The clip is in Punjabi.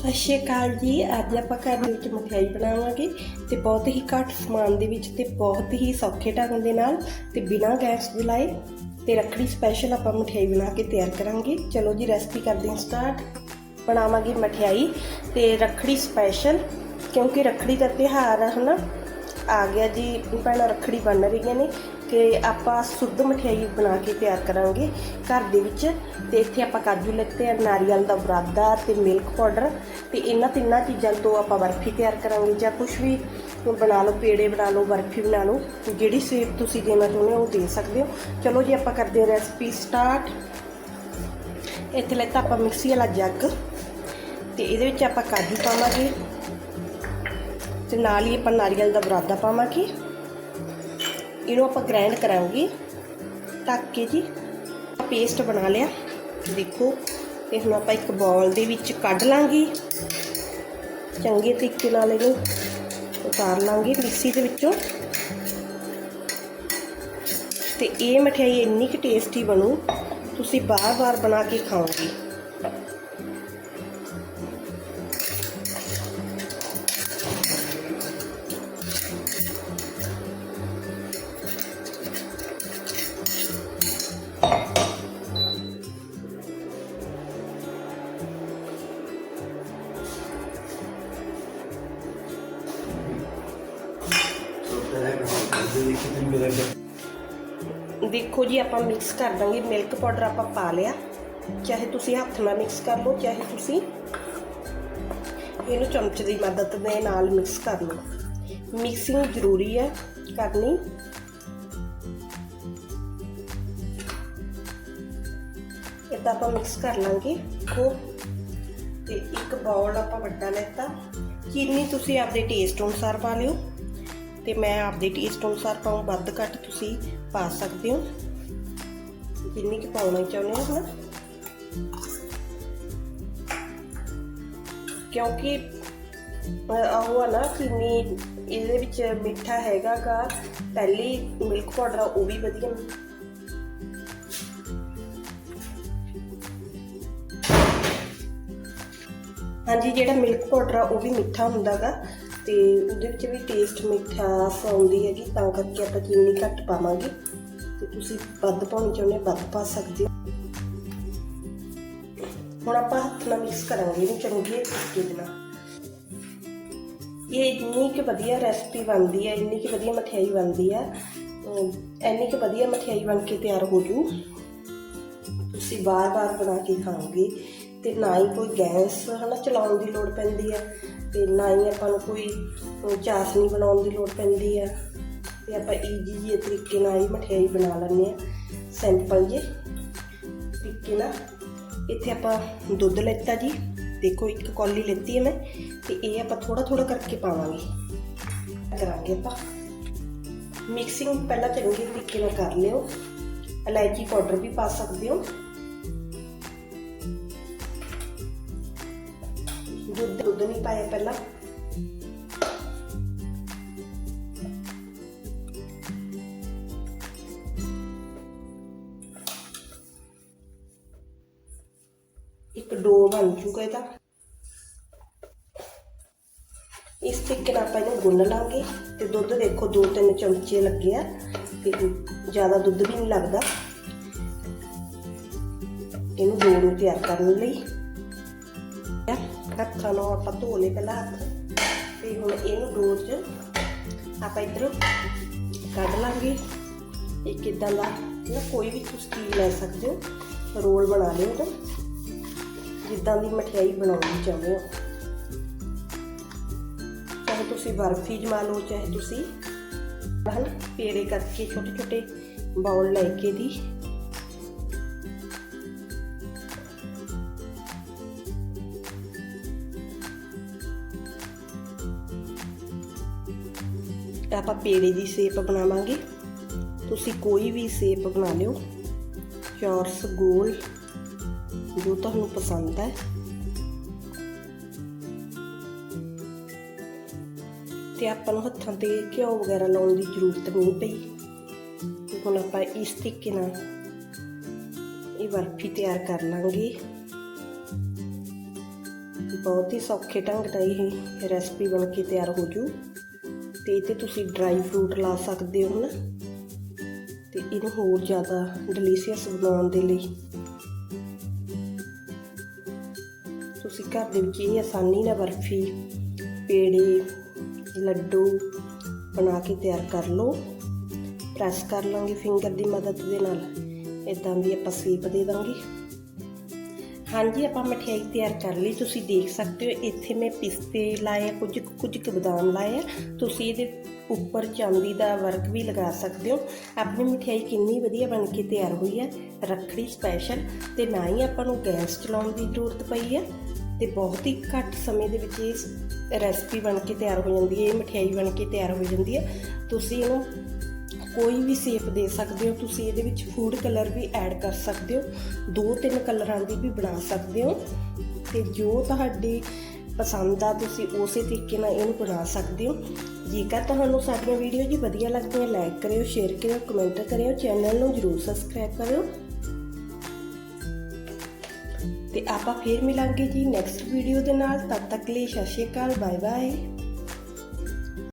ਸਤਿ ਸ਼੍ਰੀ ਅਕਾਲ ਜੀ। ਅੱਜ ਆਪਾਂ ਘਰ ਦੇ ਵਿੱਚ ਮਠਿਆਈ ਬਣਾਵਾਂਗੇ ਤੇ ਬਹੁਤ ਹੀ ਘੱਟ ਸਮਾਨ ਦੇ ਵਿੱਚ ਤੇ ਬਹੁਤ ਹੀ ਸੌਖੇ ਢੰਗ ਦੇ ਨਾਲ ਤੇ ਬਿਨਾਂ ਗੈਸ ਜਲਾਏ ਤੇ ਰੱਖੜੀ ਸਪੈਸ਼ਲ ਆਪਾਂ ਮਠਿਆਈ ਬਣਾ ਕੇ ਤਿਆਰ ਕਰਾਂਗੇ। ਚਲੋ ਜੀ ਰੈਸਪੀ ਕਰਦੇ ਹਾਂ ਸਟਾਰਟ ਬਣਾਵਾਂਗੇ ਮਠਿਆਈ ਤੇ ਰੱਖੜੀ ਸਪੈਸ਼ਲ ਕਿਉਂਕਿ ਰੱਖੜੀ ਦਾ ਤਿਉਹਾਰ ਹੈ ਨਾ ਆ ਗਿਆ ਜੀ, ਭੈਣਾਂ, ਰੱਖੜੀ ਬਣ ਰਹੀਆਂ ਨੇ। ਕਿ ਆਪਾਂ ਸ਼ੁੱਧ ਮਠਿਆਈ ਬਣਾ ਕੇ ਤਿਆਰ ਕਰਾਂਗੇ ਘਰ ਦੇ ਵਿੱਚ। ਤੇ ਇੱਥੇ ਆਪਾਂ ਕਾਜੂ ਲਿੱਤੇ ਆ, ਨਾਰੀਅਲ ਦਾ ਬਰਾਦਾ ਤੇ ਮਿਲਕ ਪਾਊਡਰ ਤੇ ਇਹਨਾਂ ਤਿੰਨਾਂ ਚੀਜ਼ਾਂ ਤੋਂ ਆਪਾਂ ਬਰਫੀ ਤਿਆਰ ਕਰਾਂਗੇ ਜਾਂ ਕੁਝ ਵੀ ਬਣਾ ਲਓ, ਪੇੜੇ ਬਣਾ ਲਓ, ਬਰਫੀ ਬਣਾ ਲਓ, ਜਿਹੜੀ ਸ਼ੇਪ ਤੁਸੀਂ ਦੇਣਾ ਚਾਹੁੰਦੇ ਹੋ ਉਹ ਦੇ ਸਕਦੇ ਹੋ। ਚਲੋ ਜੀ ਆਪਾਂ ਕਰਦੇ ਹਾਂ ਰੈਸਪੀ ਸਟਾਰਟ। ਇੱਥੇ ਲੈਤਾ ਆਪਾਂ ਮਿਕਸੀ ਵਾਲਾ ਜੱਗ ਤੇ ਇਹਦੇ ਵਿੱਚ ਆਪਾਂ ਕਾਜੂ ਪਾਵਾਂਗੇ ਤੇ ਨਾਲ ਹੀ ਆਪਾਂ ਨਾਰੀਅਲ ਦਾ ਬਰਾਦਾ ਪਾਵਾਂਗੇ। ਇਹਨੂੰ ਆਪਾਂ ਗ੍ਰਾਈਂਡ ਕਰਾਂਗੇ। ਢੱਕ ਕੇ ਜੀ ਪੇਸਟ ਬਣਾ ਲਿਆ। ਦੇਖੋ, ਤੇ ਹੁਣ ਆਪਾਂ ਇੱਕ ਬਾਉਲ ਦੇ ਵਿੱਚ ਕੱਢ ਲਾਂਗੇ। ਚੰਗੇ ਤਰੀਕੇ ਨਾਲ ਇਹਨੂੰ ਉਤਾਰ ਲਾਂਗੇ ਮਿਕਸੀ ਦੇ ਵਿੱਚੋਂ। ਤੇ ਇਹ ਮਠਿਆਈ ਇੰਨੀ ਕਿ ਟੇਸਟੀ ਬਣੂ, ਤੁਸੀਂ ਬਾਰ-ਬਾਰ ਬਣਾ ਕੇ ਖਾਓਗੇ। ਦੇਖੋ ਜੀ, ਆਪਾਂ ਮਿਕਸ ਕਰ ਦਾਂਗੇ। ਮਿਲਕ ਪਾਊਡਰ ਆਪਾਂ ਪਾ ਲਿਆ। ਚਾਹੇ ਤੁਸੀਂ ਹੱਥ ਨਾਲ ਮਿਕਸ ਕਰ ਲਓ, ਚਾਹੇ ਤੁਸੀਂ ਇਹਨੂੰ ਚਮਚ ਦੀ ਮਦਦ ਦੇ ਨਾਲ ਮਿਕਸ ਕਰ ਲਓ। ਮਿਕਸਿੰਗ ਜ਼ਰੂਰੀ ਹੈ, ਕਰਨੀ। ਇਦਾਂ ਆਪਾਂ ਮਿਕਸ ਕਰ ਲਾਂਗੇ। ਦੇਖੋ, ਤੇ ਇੱਕ ਬਾਉਲ ਆਪਾਂ ਵੱਡਾ ਲੈਤਾ। ਚੀਨੀ ਤੁਸੀਂ ਆਪਦੇ ਟੇਸਟ ਅਨੁਸਾਰ ਪਾ ਲਿਓ। ਤੇ ਮੈਂ ਆਪਦੇ ਟੇਸਟ ਅਨੁਸਾਰ ਪਾਉਂ, ਵੱਧ ਘੱਟ ਤੁਸੀਂ ਪਾ ਸਕਦੇ ਹੋ। ਜਿੰਨੀ ਕਿ ਪਾਉਣਾ ਚਾਹੁੰਦੇ ਹੋ ਨਾ ਕਿਉਂਕਿ ਉਹ ਆ ਨਾ ਚੀਨੀ ਇਹਦੇ ਵਿੱਚ ਮਿੱਠਾ ਹੈਗਾਗਾ ਪਹਿਲੀ ਮਿਲਕ ਪਾਊਡਰ ਉਹ ਵੀ ਵਧੀਆ ਹਾਂਜੀ, ਜਿਹੜਾ ਮਿਲਕ ਪਾਊਡਰ ਆ, ਉਹ ਵੀ ਮਿੱਠਾ ਹੁੰਦਾਗਾ ਤੇ ਉਹਦੇ ਵਿੱਚ ਵੀ ਟੇਸਟ ਮਿੱਠਾ ਆਉਂਦੀ ਹੈਗੀ, ਤਾਂ ਕਰਕੇ ਆਪਾਂ ਚੀਨੀ ਘੱਟ ਪਾਵਾਂਗੇ। ਤੇ ਤੁਸੀਂ ਵੱਧ ਪਾਉਣੀ ਚਾਹੁੰਦੇ ਹੋ, ਵੱਧ ਪਾ ਸਕਦੇ ਹੋ। ਹੁਣ ਆਪਾਂ ਹੱਥ ਨਾਲ ਮਿਕਸ ਕਰਾਂਗੇ ਇਹਨੂੰ ਚੰਗੇ ਤਰੀਕੇ ਦੇ ਨਾਲ। ਇਹ ਇੰਨੀ ਕਿ ਵਧੀਆ ਰੈਸਪੀ ਬਣਦੀ ਹੈ, ਇੰਨੀ ਕਿ ਵਧੀਆ ਮਠਿਆਈ ਬਣਦੀ ਹੈ ਇੰਨੀ ਕਿ ਵਧੀਆ ਮਠਿਆਈ ਬਣ ਕੇ ਤਿਆਰ ਹੋ ਜੂ। ਤੁਸੀਂ ਬਾਰ-ਬਾਰ ਬਣਾ ਕੇ ਖਾਓਗੇ। ਤੇ ਨਾ ਹੀ ਕੋਈ ਗੈਸ ਹਨਾ ਚਲਾਉਣ ਦੀ ਲੋੜ ਪੈਂਦੀ ਹੈ ਤੇ ਨਾ ਹੀ ਆਪਾਂ ਨੂੰ ਕੋਈ ਚਾਸ਼ਨੀ ਬਣਾਉਣ ਦੀ ਲੋੜ ਪੈਂਦੀ ਹੈ ਤੇ ਆਪਾਂ ਈਜੀ ਜਿਹੇ ਤਰੀਕੇ ਨਾਲ ਹੀ ਮਠਿਆਈ ਬਣਾ ਲੈਂਦੇ ਆ। ਸਿੰਪਲ ਜੇ ਤਰੀਕੇ ਨਾਲ। ਇੱਥੇ ਆਪਾਂ ਦੁੱਧ ਲੈਤਾ ਜੀ। ਦੇਖੋ ਇੱਕ ਕੌਲੀ ਲੈਤੀ ਹੈ ਮੈਂ ਤੇ ਇਹ ਆਪਾਂ ਥੋੜਾ ਥੋੜਾ ਕਰਕੇ ਪਾਵਾਂਗੇ। ਕਰਾਂਗੇ ਆਪਾਂ। ਮਿਕਸਿੰਗ ਪਹਿਲਾਂ ਚੰਗੇ ਤਰੀਕੇ ਨਾਲ ਕਰ ਲਿਓ। ਇਲਾਇਚੀ ਪਾਊਡਰ ਵੀ ਪਾ ਸਕਦੇ ਹੋ। ਦੁੱਧ ਦੁੱਧ ਨਹੀਂ ਪਾਇਆ ਪਹਿਲਾਂ। ਇੱਕ ਡੋ ਬਣ ਚੁੱਕਾ ਇਹਦਾ। ਇਸ ਤਰੀਕੇ ਨਾਲ ਆਪਾਂ ਇਹਨੂੰ ਗੁੰਨ ਲਾਂਗੇ ਤੇ ਦੁੱਧ ਦੇਖੋ 2-3 ਚਮਚੇ ਲੱਗੇ ਆ ਤੇ ਜ਼ਿਆਦਾ ਦੁੱਧ ਵੀ ਨਹੀਂ ਲੱਗਦਾ। ਇਹਨੂੰ ਡੋ ਨੂੰ ਤਿਆਰ ਕਰਨ ਲਈ। ਹੱਥਾਂ ਨੂੰ ਆਪਾਂ ਧੋ ਲਏ ਪਹਿਲਾਂ ਹੱਥ। ਤੇ ਹੁਣ ਇਹਨੂੰ ਡੋ 'ਚ ਆਪਾਂ ਇੱਧਰ ਕੱਢ ਲਾਂਗੇ। ਇੱਕ ਇਦਾਂ ਦਾ? ਨਾ ਕੋਈ ਵੀ ਤੁਸੀਂ ਲੈ ਸਕਦੇ ਹੋ। ਰੋਲ ਬਣਾ ਲਿਓ ਤਾਂ ਜਿੱਦਾਂ ਦੀ ਮਠਿਆਈ ਬਣਾਉਣੀ ਚਾਹੁੰਦੇ ਹੋ। ਚਾਹੇ ਤੁਸੀਂ ਬਰਫੀ ਜਮਾ ਲਓ, ਚਾਹੇ ਤੁਸੀਂ ਹਨ, ਪੇੜੇ ਕਰਕੇ ਛੋਟੇ ਛੋਟੇ ਬਾਉਲ ਲੈ ਕੇ ਦੀ। ਆਪਾਂ ਪੇੜੇ ਦੀ ਸ਼ੇਪ ਬਣਾਵਾਂਗੇ। ਤੁਸੀਂ ਕੋਈ ਵੀ ਸ਼ੇਪ ਬਣਾ ਲਿਓ। ਚੌਰਸ ਗੋਲ, ਜੋ ਤੁਹਾਨੂੰ ਪਸੰਦ ਹੈ। ਤੇ ਆਪਾਂ ਨੂੰ ਹੱਥਾਂ ਤੇ ਘਿਓ ਵਗੈਰਾ ਲਾਉਣ ਦੀ ਜ਼ਰੂਰਤ ਨਹੀਂ ਪਈ। ਹੁਣ ਆਪਾਂ ਇਸ ਤਰੀਕੇ ਨਾਲ ਇਹ ਬਰਫੀ ਤਿਆਰ ਕਰ ਲਾਂਗੇ। ਬਹੁਤ ਹੀ ਸੌਖੇ ਢੰਗ ਨਾਲ ਇਹ ਰੈਸਪੀ ਬਣ ਕੇ ਤਿਆਰ ਹੋ ਜੂ। ਤੇ ਇਹ ਤੇ ਤੁਸੀਂ ਡਰਾਈ ਫਰੂਟ ਲਾ ਸਕਦੇ ਹੋ ਨਾ ਤੇ ਇਹਨੂੰ ਹੋਰ ਜ਼ਿਆਦਾ ਡਿਲੀਸ਼ੀਅਸ ਬਣਾਉਣ ਦੇ ਲਈ। ਤੁਸੀਂ ਘਰ ਦੇ ਵਿੱਚ ਇਹ ਆਸਾਨੀ ਨਾਲ ਬਰਫੀ, ਪੇੜੇ, ਲੱਡੂ ਬਣਾ ਕੇ ਤਿਆਰ ਕਰ ਲਓ। ਪ੍ਰੈਸ ਕਰ ਲਾਂਗੇ ਫਿੰਗਰ ਦੀ ਮਦਦ ਦੇ ਨਾਲ। ਇਦਾਂ ਦੀ ਆਪਾਂ ਸੇਪ ਦੇ ਦਾਂਗੇ। ਹਾਂਜੀ, ਆਪਾਂ ਮਠਿਆਈ ਤਿਆਰ ਕਰ ਲਈ। ਤੁਸੀਂ ਦੇਖ ਸਕਦੇ ਹੋ, ਇੱਥੇ ਮੈਂ ਪਿਸਤੇ ਲਾਏ ਕੁਝ ਕੁਝ ਕੁ ਬਦਾਮ ਲਾਏ ਆ। ਤੁਸੀਂ ਇਹਦੇ ਉੱਪਰ ਚਾਂਦੀ ਦਾ ਵਰਕ ਵੀ ਲਗਾ ਸਕਦੇ ਹੋ। ਆਪਣੀ ਮਠਿਆਈ ਕਿੰਨੀ ਵਧੀਆ ਬਣ ਕੇ ਤਿਆਰ ਹੋਈ ਹੈ ਰੱਖੜੀ ਸਪੈਸ਼ਲ ਤੇ ਨਾ ਹੀ ਆਪਾਂ ਨੂੰ ਗੈਸ ਚਲਾਉਣ ਦੀ ਜ਼ਰੂਰਤ ਪਈ ਹੈ ਤੇ ਬਹੁਤ ਹੀ ਘੱਟ ਸਮੇਂ ਦੇ ਵਿੱਚ ਇਹ ਰੈਸਪੀ ਬਣ ਕੇ ਤਿਆਰ ਹੋ ਜਾਂਦੀ ਹੈ, ਇਹ ਮਠਿਆਈ ਬਣ ਕੇ ਤਿਆਰ ਹੋ ਜਾਂਦੀ ਹੈ। ਤੁਸੀਂ ਇਹਨੂੰ ਕੋਈ ਵੀ ਸ਼ੇਪ ਦੇ ਸਕਦੇ ਹੋ, ਤੁਸੀਂ ਇਹਦੇ ਵਿੱਚ ਫੂਡ ਕਲਰ ਵੀ ਐਡ ਕਰ ਸਕਦੇ ਹੋ। ਦੋ ਤਿੰਨ ਕਲਰਾਂ ਦੀ ਵੀ ਬਣਾ ਸਕਦੇ ਹੋ ਤੇ ਜੋ ਤੁਹਾਡੀ ਪਸੰਦ ਆ, ਤੁਸੀਂ ਉਸੇ ਤਰੀਕੇ ਨਾਲ ਇਹਨੂੰ ਬਣਾ ਸਕਦੇ ਹੋ। ਜੇਕਰ ਤੁਹਾਨੂੰ ਸਾਡੀਆਂ ਵੀਡੀਓ ਜੀ ਵਧੀਆ ਲੱਗਦੀਆਂ ਲਾਈਕ ਕਰਿਓ ਸ਼ੇਅਰ ਕਰਿਓ ਕਮੈਂਟ ਕਰਿਓ ਚੈਨਲ ਨੂੰ ਜਰੂਰ ਸਬਸਕ੍ਰਾਈਬ ਕਰਿਓ। ਤੇ ਆਪਾਂ ਫੇਰ ਮਿਲਾਂਗੇ ਜੀ ਨੈਕਸਟ ਵੀਡੀਓ ਦੇ ਨਾਲ। ਤਦ ਤੱਕ ਲਈ ਸਤਿ ਸ਼੍ਰੀ ਅਕਾਲ ਬਾਏ ਬਾਏ